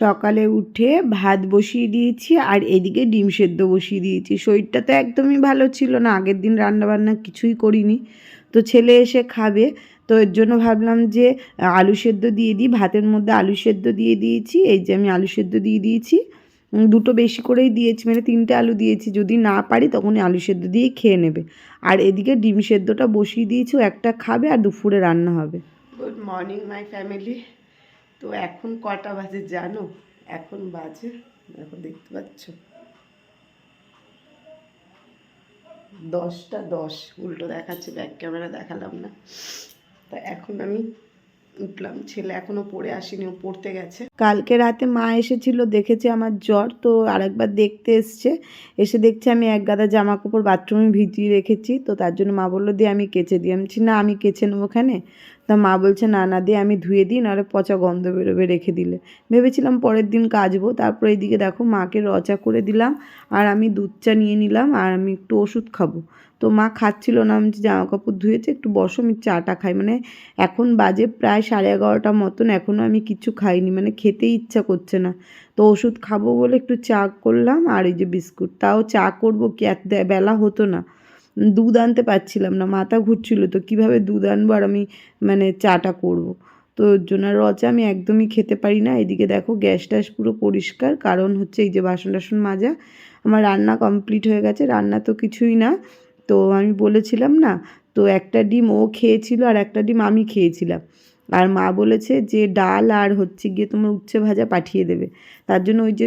সকালে উঠে ভাত বসিয়ে দিয়েছি আর এদিকে ডিম সেদ্ধ বসিয়ে দিয়েছি। শরীরটা তো একদমই ভালো ছিল না, আগের দিন রান্না বান্না কিছুই করিনি। তো ছেলে এসে খাবে, তো এর জন্য ভাবলাম যে, আলু সেদ্ধ দিয়ে দিই, ভাতের মধ্যে আলু সেদ্ধ দিয়ে দিয়েছি, এই যে আমি আলু সেদ্ধ দিয়ে দিয়েছি। দুটো বেশি করেই দিয়েছি মানে তিনটে আলু দিয়েছি, যদি না পারি তখনই আলু সেদ্ধ দিয়ে খেয়ে নেবে। আর এদিকে ডিম সেদ্ধটা বসিয়ে দিয়েছি একটা খাবে আর দুপুরে রান্না হবে। গুড মর্নিং মাই ফ্যামিলি তো এখন কটা বাজে জানো? এখন বাজে, দেখো দেখতে পাচ্ছ? দশটা দশ, উল্টো দেখাচ্ছে ব্যাক ক্যামেরা দেখালাম না। তা এখন আমি উঠলাম, ছেলে এখনও পড়ে আসেনি, ও পড়তে গেছে। কালকে রাতে মা এসেছিল, দেখেছে আমার জ্বর, তো আরেকবার দেখতে এসছে। এসে দেখছে আমি এক গাদা জামা কাপড় বাথরুমে ভিজিয়ে রেখেছি, তো তার জন্য মা বলল দিয়ে আমি কেচে দিই। আমি না, আমি কেচে নেব ওখানে। তা মা বলছে, না না, দিয়ে আমি ধুয়ে দিই, নাহলে পচা গন্ধ বেরোবে, রেখে দিলে। ভেবেছিলাম পরের দিন কাচবো তারপর এইদিকে দেখো মাকে রচা করে দিলাম, আর আমি দুধ চা নিয়ে নিলাম, আর আমি একটু ওষুধ খাব। তো মা খাচ্ছিল না, আমি জামা কাপড় ধুয়েছে, একটু বসো, আমি চাটা খাই। মানে এখন বাজে প্রায় সাড়ে এগারোটা মতন এখনও আমি কিছু খাইনি মানে খেতেই ইচ্ছা করছে না। তো ওষুধ খাব বলে একটু চা করলাম, আর এই যে বিস্কুট, তাও চা করব কি, এত বেলা হতো না। দুধ আনতে পারছিলাম না, মাথা ঘুরছিল তো, কীভাবে দুধ আনব আর আমি মানে চাটা করব। তো জন্য রচা আমি একদমই খেতে পারি না, এদিকে দেখো গ্যাস ট্যাস পুরো পরিষ্কার, কারণ হচ্ছে এই যে বাসন টাসন মাজা, আমার রান্না কমপ্লিট হয়ে গেছে, রান্না তো কিছুই না, তো আমি বলেছিলাম না, তো একটা ডিম ও খেয়েছিল আর একটা ডিম আমি খেয়েছিলাম, আর মা বলেছে যে ডাল আর হচ্ছে গিয়ে তোমার উচ্ছে ভাজা পাঠিয়ে দেবে, তার জন্য ওই যে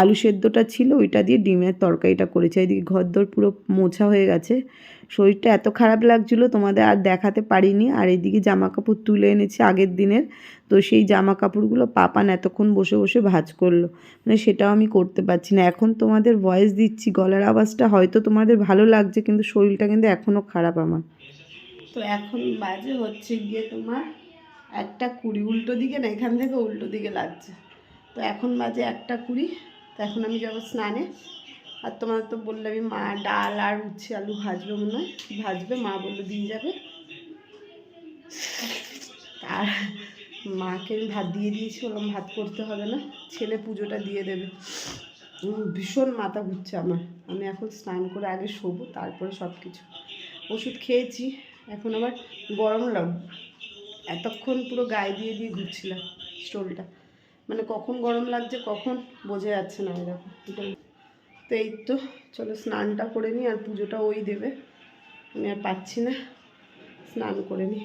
আলু সেদ্ধটা ছিল, ওইটা দিয়ে ডিমের তরকারিটা করেছে। এদিকে ঘরদোর পুরো মোছা হয়ে গেছে। শরীরটা এত খারাপ লাগছিল, তোমাদের আর দেখাতে পারিনি। আর এদিকে জামা কাপড় তুলে এনেছি আগের দিনের। তো সেই জামা কাপড়গুলো পাপান এতক্ষণ বসে বসে ভাঁজ করল। মানে সেটাও আমি করতে পারছি না। এখন তোমাদের ভয়েস দিচ্ছি, গলার আওয়াজটা হয়তো তোমাদের ভালো লাগছে, কিন্তু শরীরটা কিন্তু এখনও খারাপ আমার। তো এখন বাজে হচ্ছে গিয়ে তোমার একটা কুড়ি, উল্টো দিকে না, এখান থেকে উল্টো দিকে লাগছে। তো এখন বাজে একটা কুড়ি। তো এখন আমি যাব স্নানে। আর তোমার তো বললামই মা ডাল আর উচ্ছে আলু ভাজবে মনে হয়। ভাজবে? মা বলল দিয়ে যাবে। আর মাকে আমি ভাত দিয়ে দিয়েছি, বললাম ভাত করতে হবে না, ছেলে পুজোটা দিয়ে দেবে। ভীষণ মাথা ঘুরছে আমার। আমি এখন স্নান করে আগে শোবো, তারপরে সব কিছু ওষুধ খেয়েছি, এখন আবার গরম লাগ এতক্ষণ পুরো গায়ে দিয়ে দিয়ে ঘুরছিলাম, স্টোলটা। মানে কখন গরম লাগছে কখন বোঝা যাচ্ছে না এরকম তো এই তো, চলো স্নানটা করে নিই আর পুজোটা ওই দেবে। আমি আর পাচ্ছি না, স্নান করে নিই।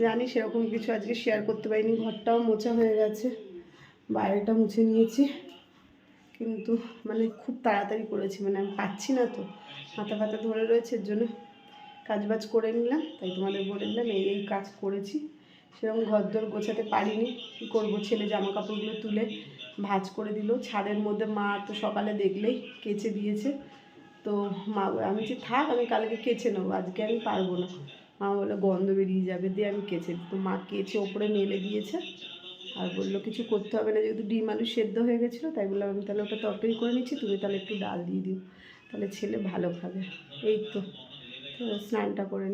জানি সেরকম কিছু আজকে শেয়ার করতে পারিনি, ঘরটাও মোছা হয়ে গেছে, বাইরেটা মুছে নিয়েছি। কিন্তু মানে খুব তাড়াতাড়ি করেছি মানে আমি পাচ্ছি না তো, মাথা ফাতা ধরে রয়েছে, এর জন্য কাজ বাজ করে নিলাম। তাই তোমাদের বলে দিলাম, এই এই কাজ করেছি। সেরকম ঘরদোর গোছাতে পারিনি। কী করব? ছেলে জামা কাপড়গুলো তুলে ভাঁজ করে দিল। ছাদের মধ্যে মা তো সকালে দেখলেই কেচে দিয়েছে। তো মা আমি যে থাক, আমি কালকে কেচে নেব। আজকে আমি পারব না। মা বলে, গন্ধ বেরিয়ে যাবে দিয়ে আমি কেচে। তো মা কেচে ওপরে মেলে দিয়েছে। আর বলল, কিছু করতে হবে না, যেহেতু ডিম আলু সেদ্ধ হয়ে গেছিল, তাই বললাম, আমি তাহলে ওটা তরকারি করে নিচ্ছি, তুমি তাহলে একটু ডাল দিয়ে দিও। তাহলে ছেলে ভালো খাবে। এই তো স্নানটা করে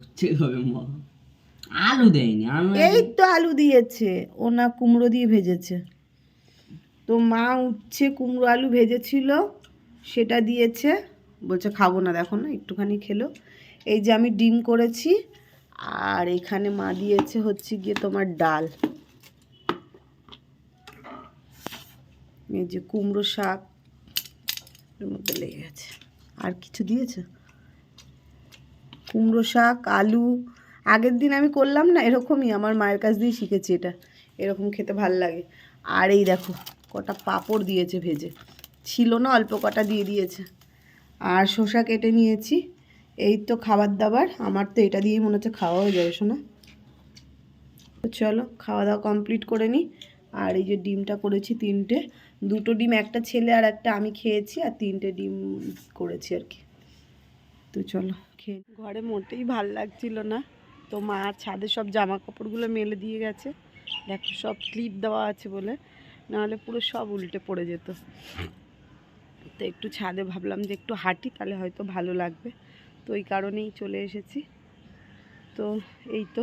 হচ্ছে হবে মা আলু দেয়নি এই তো আলু দিয়েছে কুমড়ো দিয়ে ভেজেছে। তো মা উচ্ছে কুমড়ো আলু ভেজেছিল, সেটা দিয়েছে, বলছে খাব না, দেখো না, একটুখানি খেলো। এই যে আমি ডিম করেছি, আর এখানে মা দিয়েছে হচ্ছে গিয়ে তোমার ডাল। এই যে কুমড়ো শাক মধ্যে লেগে গেছে। আর কিছু দিয়েছে? কুমড়ো শাক, আলু আগের দিন আমি করলাম না, এরকমই আমার মায়ের কাছ দিয়েই শিখেছি এটা। এরকম খেতে ভালো লাগে। আর এই দেখো, কটা পাঁপড় দিয়েছে ভেজে। ছিল না, অল্প কটা দিয়ে দিয়েছে। আর শসা কেটে নিয়েছি। এই তো খাবার দাবার, আমার তো এটা দিয়েই মনে হচ্ছে খাওয়া হয়ে যাবে শোনা তো চলো, খাওয়া দাওয়া কমপ্লিট করে নিই আর এই যে ডিমটা করেছি তিনটে। দুটো ডিম, একটা ছেলে আর একটা আমি খেয়েছি, আর তিনটে ডিম করেছি আর কি। তো চলো, খেয়ে ঘরে মোটেই ভালো লাগছিল না। তো মা ছাদে সব জামা কাপড়গুলো মেলে দিয়ে গেছে। দেখো, সব ক্লিপ দেওয়া আছে বলে। নাহলে পুরো সব উল্টে পড়ে যেত। তো একটু ছাদে ভাবলাম যে একটু হাঁটি, তাহলে হয়তো ভালো লাগবে। তো ওই কারণেই চলে এসেছি। তো এই তো,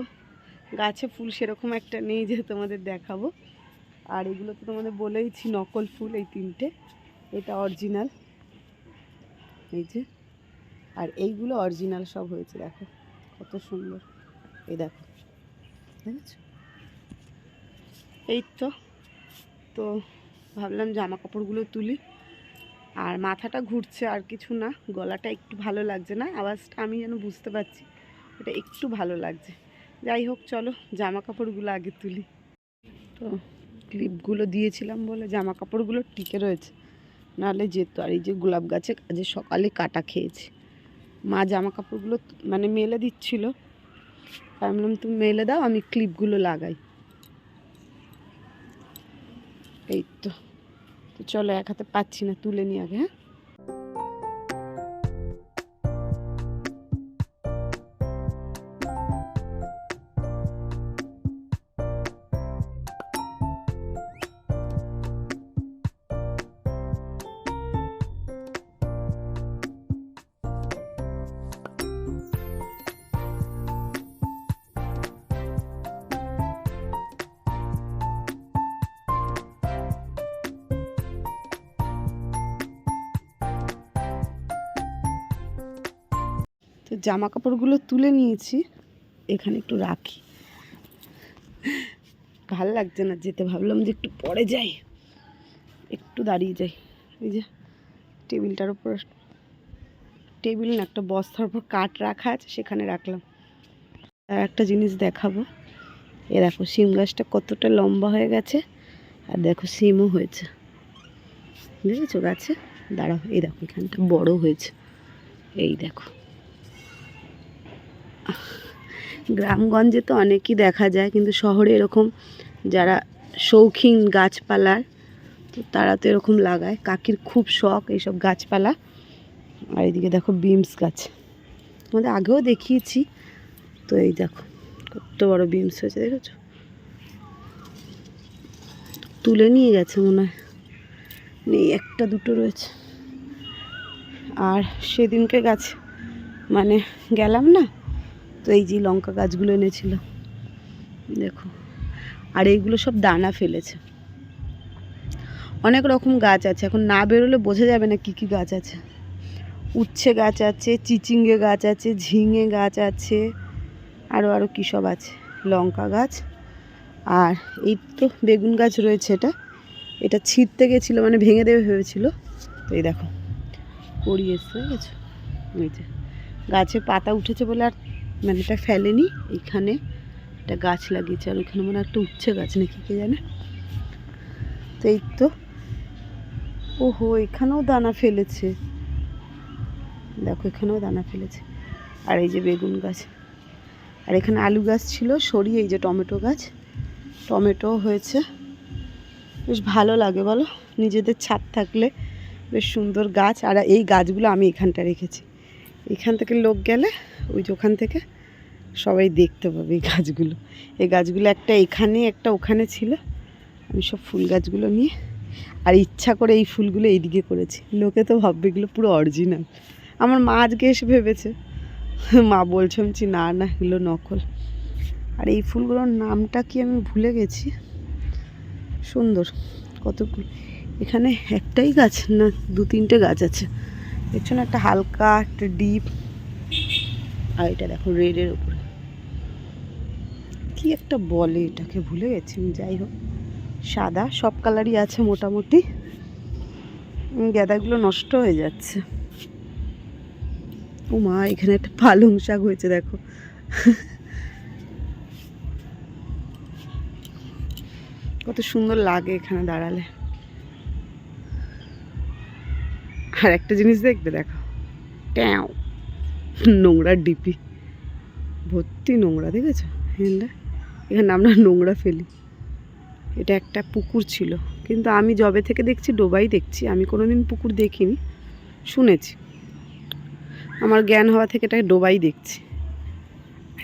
গাছে ফুল সেরকম একটা নেই যে তোমাদের দেখাবো। আর এগুলো তো তোমাদের বলেইছি, নকল ফুল এই তিনটে। এটা অরিজিনাল এই যে। আর এইগুলো অরিজিনাল সব হয়েছে, দেখো। কত সুন্দর। এই দেখো। এই তো তো ভাবলাম জামা কাপড়গুলো তুলি। আর মাথাটা ঘুরছে আর কিছু না, গলাটা একটু ভালো লাগছে না, আওয়াজটা আমি যেন বুঝতে পারছি এটা একটু ভালো লাগছে। যাই হোক, চলো জামা কাপড়গুলো আগে তুলি। তো ক্লিপগুলো দিয়েছিলাম বলে জামা কাপড়গুলো টিকে রয়েছে, নাহলে যেত। আর এই যে গোলাপ গাছে আজকে সকালে কাটা খেয়েছি। মা জামা কাপড়গুলো মানে মেলে দিচ্ছিল। আমি বললাম, তুমি মেলে দাও, আমি ক্লিপগুলো লাগাই। এই তো তো চলো এক হাতে পাচ্ছি না, তুলে নিই আগে হ্যাঁ? তো জামা কাপড়গুলো তুলে নিয়েছি। এখানে একটু রাখি। ভালো লাগছে না যেতে। ভাবলাম যে একটু পরে যাই। একটু দাঁড়িয়ে যাই। এই যে টেবিলটার উপর টেবিল না, একটা বস্তার উপর কাঠ রাখা আছে, সেখানে রাখলাম। আর একটা জিনিস দেখাবো। এ দেখো সিম গাছটা কতটা লম্বা হয়ে গেছে। আর দেখো সিমও হয়েছে। বুঝেছ? গাছে? দাঁড়াও, এই দেখো, এখানটা বড় হয়েছে। এই দেখো। গ্রামগঞ্জে তো অনেকই দেখা যায়, কিন্তু শহরে এরকম যারা শৌখিন গাছপালার, তো তারা তো এরকম লাগায়। কাকির খুব শখ এইসব গাছপালা। আর এদিকে দেখো বিমস গাছ। আমাদের আগেও দেখিয়েছি। তো এই দেখো, কত বড় বিমস হয়েছে, দেখেছ? তুলে নিয়ে গেছে মনে হয়। নেই, একটা দুটো রয়েছে। আর সেদিনকে গাছ মানে গেলাম না তো এই যে লঙ্কা গাছগুলো এনেছিল। দেখো। আর এইগুলো সব দানা ফেলেছে। অনেক রকম গাছ আছে। এখন না বেরোলে বোঝা যাবে না কী কী গাছ আছে। উচ্ছে গাছ আছে, চিচিঙ্গে গাছ আছে, ঝিঙে গাছ আছে আরও আরও কী সব আছে। লঙ্কা গাছ। আর এই তো বেগুন গাছ রয়েছে এটা। এটা ছিঁড়তে গেছিল মানে ভেঙে দেবে ভেবেছিল। তো এই দেখো ওই যে। গাছে পাতা উঠেছে বলে আর মানে এটা ফেলেনি, এইখানে একটা গাছ লাগিয়েছে, আর ওইখানে মনে একটা উচ্ছে গাছ নাকি কে জানে? তো এই তো। ওহো, এখানেও দানা ফেলেছে। দেখো, এখানেও দানা ফেলেছে। আর এই যে বেগুন গাছ। আর এখানে আলু গাছ ছিল, সরিয়ে এই যে টমেটো গাছ। টমেটো হয়েছে। বেশ ভালো লাগে, বলো? নিজেদের ছাদ থাকলে বেশ সুন্দর গাছ। আর এই গাছগুলো আমি এখানটা রেখেছি। এখান থেকে লোক গেলে, ওই যে ওখান থেকে সবাই দেখতে পাবে এই গাছগুলো। এই গাছগুলো একটা এখানে, একটা ওখানে ছিল। আমি সব ফুল গাছগুলো নিয়ে, আর ইচ্ছা করে এই ফুলগুলো এইদিকে করেছি। লোকে তো ভাববে এগুলো পুরো অরিজিনাল আমার মা আজকে এসে ভেবেছে। মা বলছে, আমি না না, এগুলো নকল। আর এই ফুলগুলোর নামটা কি আমি ভুলে গেছি? সুন্দর কতগুলো এখানে একটাই গাছ না, দু তিনটে গাছ আছে। পেছনে একটা হালকা, একটা ডিপ আর এটা দেখো রেডের উপরে। কি একটা বলে এটাকে? ভুলে গেছি যাই হোক। সাদা সব কালারই আছে মোটামুটি। উম, গাঁদাগুলো নষ্ট হয়ে যাচ্ছে। ও মা এখানে একটা পালং শাক হয়েছে দেখো। কত সুন্দর লাগে এখানে দাঁড়ালে। আর একটা জিনিস দেখবে দেখো। ট্যাও। নোংরার ডিপি। ভর্তি নোংরা দেখেছ? হ্যাঁ এখানে আমরা নোংরা ফেলি। এটা একটা পুকুর ছিল। কিন্তু আমি জবে থেকে দেখছি, ডোবাই দেখছি, আমি কোনোদিন পুকুর দেখিনি, শুনেছি। আমার জ্ঞান হওয়া থেকে এটা ডোবাই দেখছি।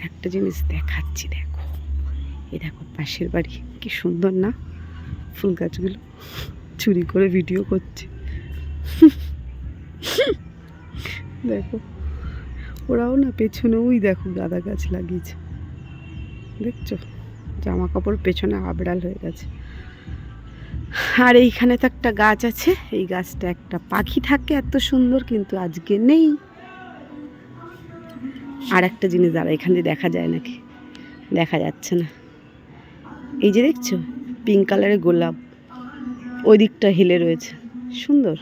একটা জিনিস দেখাচ্ছি, দেখো। এই দেখো, পাশের বাড়ি। কি সুন্দর না? ফুল গাছগুলো চুরি করে ভিডিও করছে। দেখো, ওরাও না পেছনে ওই দেখো গাঁদা গাছ লাগিয়েছে। দেখছ? জামা কাপড় পেছনে আবড়াল হয়ে গেছে। আর এইখানে তো একটা গাছ আছে, এই গাছটা একটা পাখি থাকে, এত সুন্দর কিন্তু আজকে নেই। আর একটা জিনিস, দাঁড়া, এখান দেখা যায় নাকি? দেখা যাচ্ছে না। এই যে দেখছ পিঙ্ক কালারের গোলাপ, ওই দিকটা হেলে রয়েছে, সুন্দর।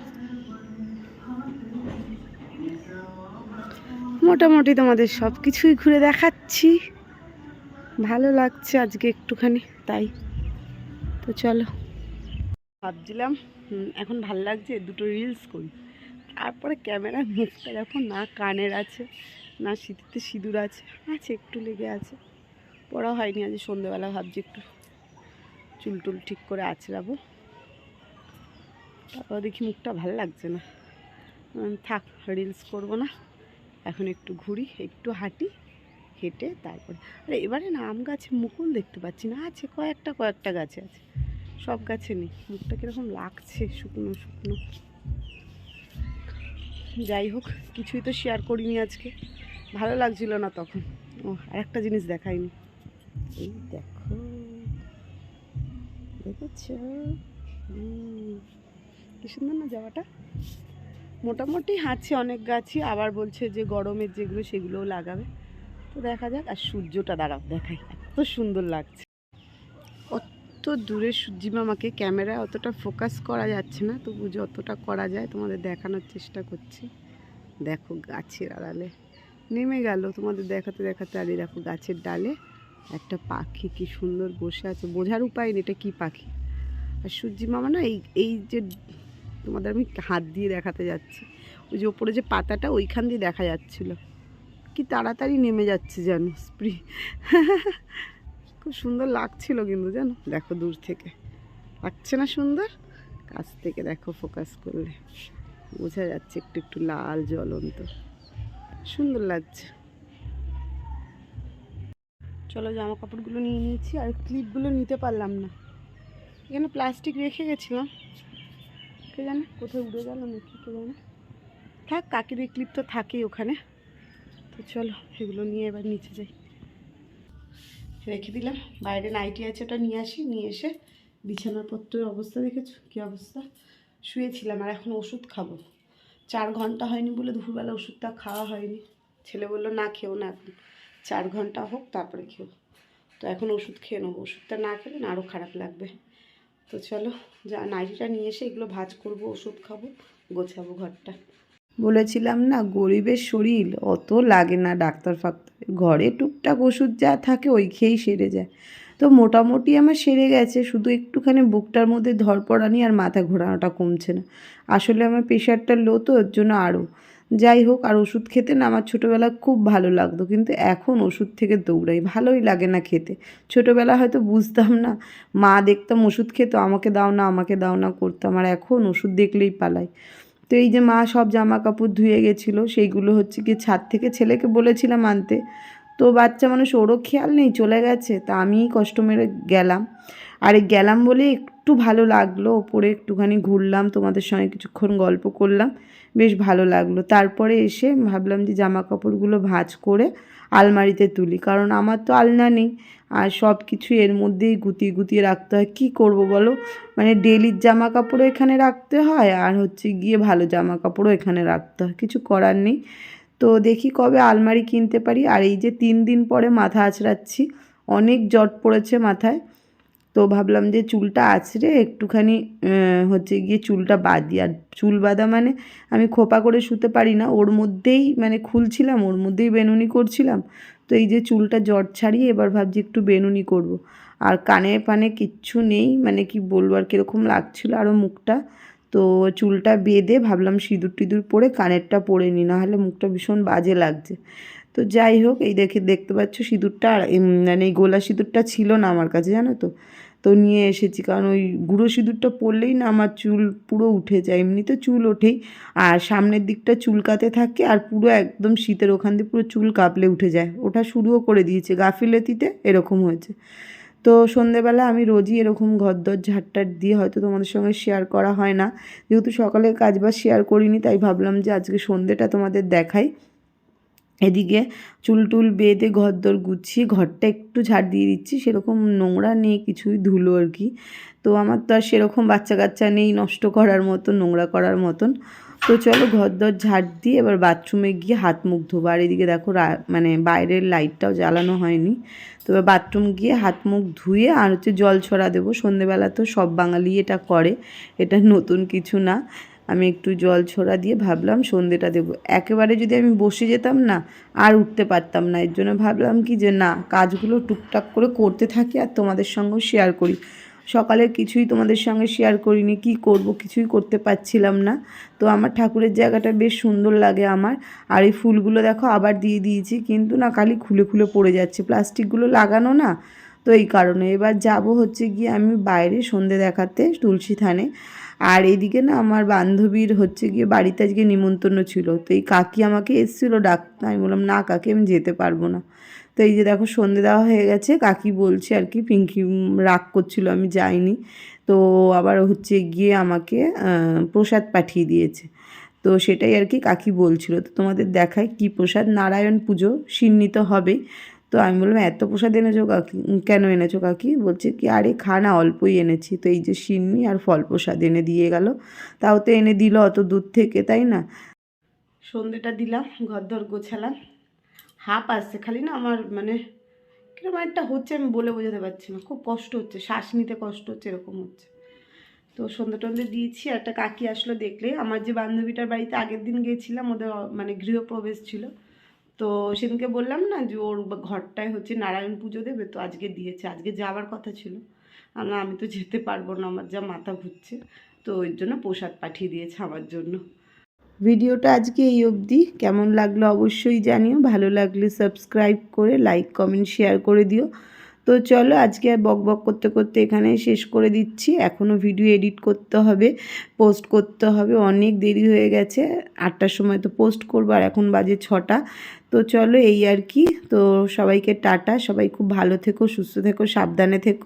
মোটামুটি তোমাদের সব কিছুই ঘুরে দেখাচ্ছি। ভালো লাগছে আজকে একটুখানি, তাই। তো চলো। ভাবছিলাম এখন ভালো লাগছে, দুটো রিলস করি। তারপরে ক্যামেরার মুখটা দেখো, না কানের আছে, না শীতিতে সিঁদুর আছে আছে, একটু লেগে আছে। পড়া হয়নি, আজ সন্ধ্যেবেলা ভাবছি একটু চুল টুল ঠিক করে আঁচড়াবো তারপর দেখি মুখটা ভালো লাগছে না। থাক রিলস করব না। এখন একটু ঘুরি, একটু হাঁটি। হেঁটে তারপরে, আরে এবারে না আম গাছে মুকুল দেখতে পাচ্ছি না, আছে কয়েকটা কয়েকটা গাছে আছে, সব গাছে নেই, মুখটা কীরকম লাগছে শুকনো শুকনো। যাই হোক, কিছুই তো শেয়ার করিনি আজকে, ভালো লাগছিল না তখন। ও, আর একটা জিনিস দেখাইনি। এই দেখো, দেখেছ? কি সুন্দর না যাওয়াটা? মোটামুটি হাঁটছে অনেক গাছই, আবার বলছে যে গরমের যেগুলো সেগুলোও লাগাবে। তো দেখা যাক, আর সূর্যটা দাঁড়াও, দেখাই। এত সুন্দর লাগছে। অত দূরে সূর্যি মামাকে ক্যামেরায় অতটা ফোকাস করা যাচ্ছে না, তবু যতটা করা যায়, তোমাদের দেখানোর চেষ্টা করছি। দেখো গাছের আড়ালে। নেমে গেল তোমাদের দেখাতে দেখাতে, আর দেখো গাছের ডালে একটা পাখি কি সুন্দর বসে আছে। বোঝার উপায় নেই, এটা কী পাখি? আর সূর্যি মামা না, এই এই যে তোমাদের আমি হাত দিয়ে দেখাতে যাচ্ছি। ওই যে ওপরে যে পাতাটা, ওইখান দিয়ে দেখা যাচ্ছিল। কি তাড়াতাড়ি নেমে যাচ্ছে যেন স্প্রি। খুব সুন্দর লাগছিল কিন্তু জানো, দেখো দূর থেকে। লাগছে না সুন্দর? কাছ থেকে দেখো ফোকাস করলে। বোঝা যাচ্ছে একটু একটু লাল জ্বলন্ত। সুন্দর লাগছে। চলো জামা কাপড়গুলো নিয়ে নিয়েছি, আর ক্লিপগুলো নিতে পারলাম না। এখানে প্লাস্টিক রেখে গেছিলাম। কে জানে কোথায় উড়ে গেল নাকি, কে জানে। থাক এই ক্লিপ তো থাকেই ওখানে। তো চলো, এগুলো নিয়ে এবার নিচে যাই। রেখে দিলাম। বাইরে নাইটি আছে, ওটা নিয়ে আসি। নিয়ে এসে বিছানার পত্রের অবস্থা দেখেছ? কী অবস্থা? শুয়েছিলাম আর এখন ওষুধ খাব। চার ঘণ্টা হয়নি বলে দুপুরবেলা ওষুধটা খাওয়া হয়নি। ছেলে বলল, না, খেও না এখন। চার ঘণ্টা হোক, তারপরে খেও। তো এখন ওষুধ খেয়ে নেব। ওষুধটা না খেলে না আরও খারাপ লাগবে। তো চলো, যা নাইটিটা নিয়ে এসে এগুলো ভাজ করব, ওষুধ খাব, গোছাবো ঘরটা। বলেছিলাম না, গরিবের শরীর, অত লাগে না ডাক্তার ফাক্তার ঘরে টুকটাক ওষুধ যা থাকে ওই খেয়েই সেরে যায়। তো মোটামুটি আমার সেরে গেছে, শুধু একটুখানি বুকটার মধ্যে ধরপড়ানি আর মাথা ঘোরানোটা কমছে না। আসলে আমার প্রেশারটা লো তো ওর জন্য আরও। যাই হোক, আর ওষুধ খেতে না আমার ছোটোবেলা খুব ভালো লাগতো, কিন্তু এখন ওষুধ থেকে দৌড়াই, ভালোই লাগে না খেতে। ছোটোবেলা হয়তো বুঝতাম না, মা, দেখতাম ওষুধ খেত, আমাকে দাও না, আমাকে দাও না করতাম, আর এখন ওষুধ দেখলেই পালাই। তো এই যে মা সব জামা কাপড় ধুয়ে গেছিল, সেইগুলো হচ্ছে কি ছাদ থেকে ছেলেকে বলেছিলাম আনতে। তো বাচ্চা মানুষ, ওরও খেয়াল নেই, চলে গেছে। তা আমিই কষ্ট মেরে গেলাম। আর গেলাম বলে একটু ভালো লাগল, ওপরে একটুখানি ঘুরলাম, তোমাদের সঙ্গে কিছুক্ষণ গল্প করলাম, বেশ ভালো লাগল। তারপরে এসে ভাবলাম যে জামা কাপড়গুলো ভাঁজ করে আলমারিতে তুলি, কারণ আমার তো আলনা নেই। আর সব কিছু এর মধ্যেই গুতিয়ে গুতিয়ে রাখতে হয়। কী করব বলো? মানে ডেলির জামা কাপড়ও এখানে রাখতে হয় আর হচ্ছে গিয়ে ভালো জামা কাপড়ও এখানে রাখতে হয়। কিছু করার নেই। তো দেখি কবে আলমারি কিনতে পারি। আর এই যে তিন দিন পরে মাথা আছড়াচ্ছি, অনেক জট পড়েছে মাথায়। তো ভাবলাম যে চুলটা আঁচড়ে একটুখানি হচ্ছে গিয়ে চুলটা বাঁধি আর চুল বাঁধা মানে আমি খোপা করে শুতে পারি না। ওর মধ্যেই মানে খুলছিলাম, ওর মধ্যেই বেনুনি করছিলাম। তো এই যে চুলটা জট ছাড়িয়ে এবার ভাবছি একটু বেনুনি করব। আর কানে পানে কিচ্ছু নেই মানে কি বলব আর কীরকম লাগছিল আরও মুখটা। তো চুলটা বেঁধে ভাবলাম সিঁদুর টিঁদুর পরে কানেরটা পরে নি নাহলে মুখটা ভীষণ বাজে লাগছে। তো যাই হোক, এই দেখে দেখতে পাচ্ছ সিঁদুরটা মানে এই গোলা সিঁদুরটা ছিল না আমার কাছে, জানো তো? তো নিয়ে এসেছি। কারণ ওই গুঁড়ো সিঁদুরটা পরলেই না আমার চুল পুরো উঠে যায়। এমনিতে চুল ওঠেই। আর সামনের দিকটা চুলকাতে থাকে আর পুরো একদম শীতের ওখান দিয়ে পুরো চুল কাঁপলে উঠে যায়। ওটা শুরুও করে দিয়েছে। গাফিলতিতে এরকম হয়েছে। তো সন্ধেবেলা আমি রোজই এরকম ঘরদর ঝাড়টার দিয়ে হয়তো তোমাদের সঙ্গে শেয়ার করা হয় না। যেহেতু সকালে কাজ বাজ শেয়ার করিনি, তাই ভাবলাম যে আজকে সন্ধেটা তোমাদের দেখাই। এদিকে চুল টুল বেঁধে ঘরদর গুছিয়ে ঘরটা একটু ঝাড় দিয়ে দিচ্ছি, সেরকম নোংরা নেই, কিছুই ধুলো আর কি। তো আমার তো আর সেরকম বাচ্চা কাচ্চা নেই, নষ্ট করার মতন, নোংরা করার মতন। তো চলো ঘর দর ঝাড় দিয়ে এবার বাথরুমে গিয়ে হাত মুখ ধোবো। আর এদিকে দেখো মানে বাইরের লাইটটাও জ্বালানো হয়নি। তো এবার বাথরুম গিয়ে হাত মুখ ধুয়ে আর হচ্ছে জল ছড়া দেবো। সন্ধেবেলা তো সব বাঙালি এটা করে, এটা নতুন কিছু না। আমি একটু জল ছোড়া দিয়ে ভাবলাম সন্ধেটা দেবো। একেবারে যদি আমি বসে যেতাম না, আর উঠতে পারতাম না। এর জন্য ভাবলাম কি যে না, কাজগুলো টুকটাক করে করতে থাকি আর তোমাদের সঙ্গেও শেয়ার করি। সকালের কিছুই তোমাদের সঙ্গে শেয়ার করিনি, কি করব কিছুই করতে পারছিলাম না। তো আমার ঠাকুরের জায়গাটা বেশ সুন্দর লাগে আমার। আর এই ফুলগুলো দেখো আবার দিয়ে দিয়েছি, কিন্তু না খালি খুলে খুলে পড়ে যাচ্ছে। প্লাস্টিকগুলো লাগানো না, তো এই কারণে। এবার যাব হচ্ছে গিয়ে আমি বাইরে সন্ধে দেখাতে, তুলসী থানে। আর এইদিকে না আমার বান্ধবীর হচ্ছে গিয়ে বাড়িতে আজকে নিমন্ত্রণ ছিল। তো এই কাকি আমাকে এসেছিল ডাকতে। আমি বললাম, না কাকি, আমি যেতে পারব না। তো এই যে দেখো, সন্ধে দেওয়া হয়ে গেছে। কাকি বলছে আর কি, পিঙ্কি রাগ করছিল, আমি যাইনি। তো আবার হচ্ছে গিয়ে আমাকে প্রসাদ পাঠিয়ে দিয়েছে। তো সেটাই আর কি কাকি বলছিল। তো তোমাদের দেখায় কি প্রসাদ। নারায়ণ পুজো, সিন্নিত হবে। তো আমি বললাম, এত প্রসাদ এনেছো কাকি, কেন এনেছো কাকি? বলছে কি, আরে খানা অল্পই এনেছি। তো এই যে সিন্নি আর ফল প্রসাদ এনে দিয়ে গেল। তাও তো এনে দিল অত দূর থেকে, তাই না? সন্ধেটা দিলাম ঘর দর গোছালাম। হাঁপ আসছে, খালি না আমার মানে কীরকম একটা হচ্ছে আমি বলে বোঝাতে পারছি না, খুব কষ্ট হচ্ছে, শ্বাস নিতে কষ্ট হচ্ছে, এরকম হচ্ছে। তো সন্ধে টন্ধে দিয়েছি একটা কাকি আসলো দেখলে। আমার যে বান্ধবীটার বাড়িতে আগের দিন গিয়েছিলাম, ওদের মানে গৃহপ্রবেশ ছিল। তো সেদিনকে বললাম না যে ওর ঘরটায় হচ্ছে নারায়ণ পুজো দেবে, তো আজকে দিয়েছে। আজকে যাওয়ার কথা ছিল। আমরা আমি তো যেতে পারব না, আমার যা মাথা ঘুরছে। তো ওই জন্য প্রসাদ পাঠিয়ে দিয়েছে আমার জন্য। ভিডিওটা আজকে এই অবধি। কেমন লাগল অবশ্যই জানিও। ভালো লাগলে সাবস্ক্রাইব করে লাইক কমেন্ট শেয়ার করে দিও। তো চলো আজকে আর বক বক করতে করতে এখানে শেষ করে দিচ্ছি। এখনও ভিডিও এডিট করতে হবে পোস্ট করতে হবে। অনেক দেরি হয়ে গেছে। আটটার সময় তো পোস্ট করব, আর এখন বাজে ছটা। তো চলো এই আর কি। তো সবাইকে টাটা, সবাই খুব ভালো থেকো, সুস্থ থেকো, সাবধানে থেকো।